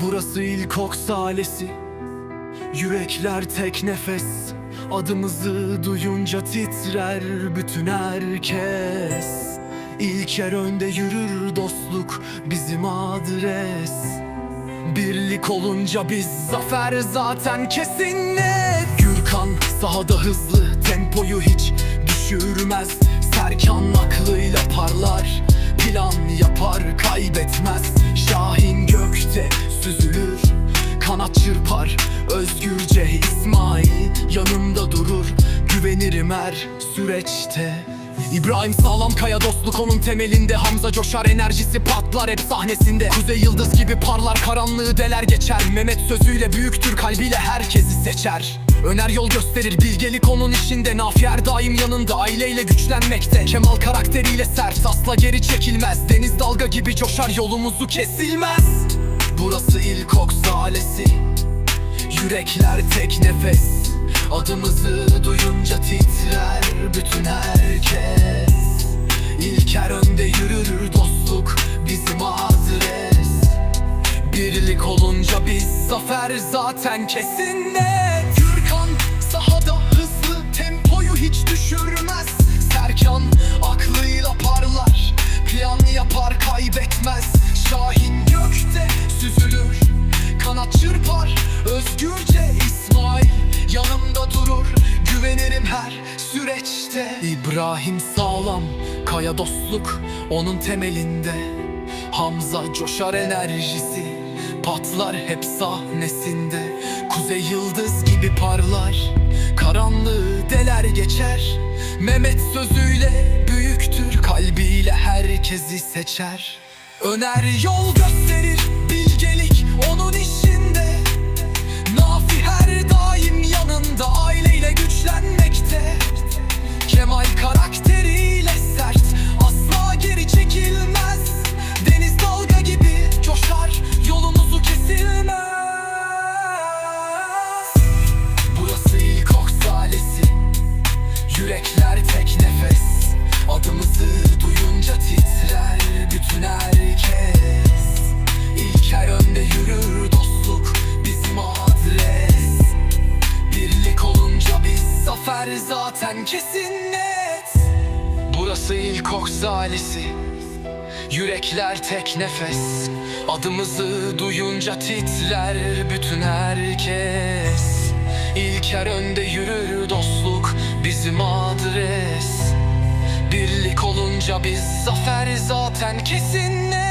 Burası ilk ok salesi Yürekler tek nefes. Adımızı duyunca titrer bütün herkes. İlker önde yürür dostluk bizim adres. Birlik olunca biz zafer zaten kesin net. Gürkan sahada hızlı tempoyu hiç düşürmez. Serkan aklıyla parlar plan yapar kaybetmez İsmail yanımda durur Güvenirim her süreçte. İbrahim sağlam kaya dostluk onun temelinde. Hamza coşar enerjisi patlar hep sahnesinde. Kuzey yıldız gibi parlar karanlığı deler geçer. Mehmet sözüyle büyüktür kalbiyle herkesi seçer. Öner yol gösterir bilgelik onun işinde. Nafier daim yanında aileyle güçlenmekte. Kemal karakteriyle sert asla geri çekilmez. Deniz dalga gibi coşar yolumuzu kesilmez. Burası ilk ok salesi Yürekler tek nefes. Adımızı duyunca titrer bütün herkes. İlker önde yürür dostluk bizim adres. Birlik olunca biz zafer zaten kesin net özgürce İsmail yanımda durur Güvenirim her süreçte. İbrahim sağlam kaya dostluk onun temelinde. Hamza coşar enerjisi Patlar hep sahnesinde. Kuzey yıldız gibi parlar Karanlığı deler geçer. Mehmet sözüyle büyüktür Kalbiyle herkesi seçer. Öner yol gösterir Yürekler tek nefes. Adımızı duyunca titrer bütün herkes. İlker önde yürür dostluk bizim adres. Birlik olunca biz zafer zaten kesin net. Burası ilk ok salesi Yürekler tek nefes. Adımızı duyunca titrer bütün herkes. İlker önde yürür dostluk bizim adres. Birlik olunca biz zafer zaten kesin